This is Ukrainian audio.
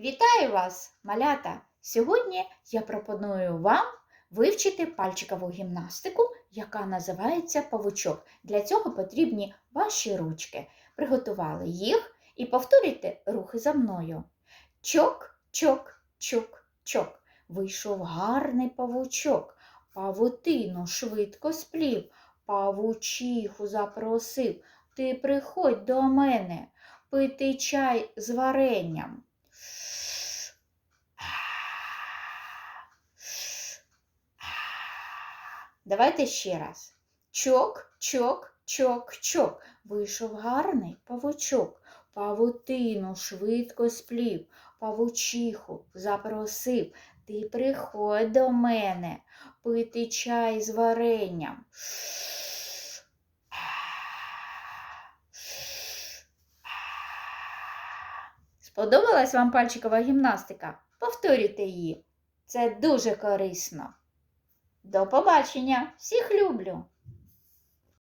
Вітаю вас, малята! Сьогодні я пропоную вам вивчити пальчикову гімнастику, яка називається павучок. Для цього потрібні ваші ручки. Приготували їх і повторюйте рухи за мною. Чок, чок, чок, чок. Вийшов гарний павучок. Павутину швидко сплів, павучиху запросив. Ти приходь до мене, пити чай з варенням. Давайте ще раз. Чок, чок, чок, чок. Вийшов гарний павучок. Павутину швидко сплів, павучиху запросив. Ти приходь до мене, пити чай з варенням. Сподобалась вам пальчикова гімнастика? Повторюйте її. Це дуже корисно. До побачення! Всіх люблю!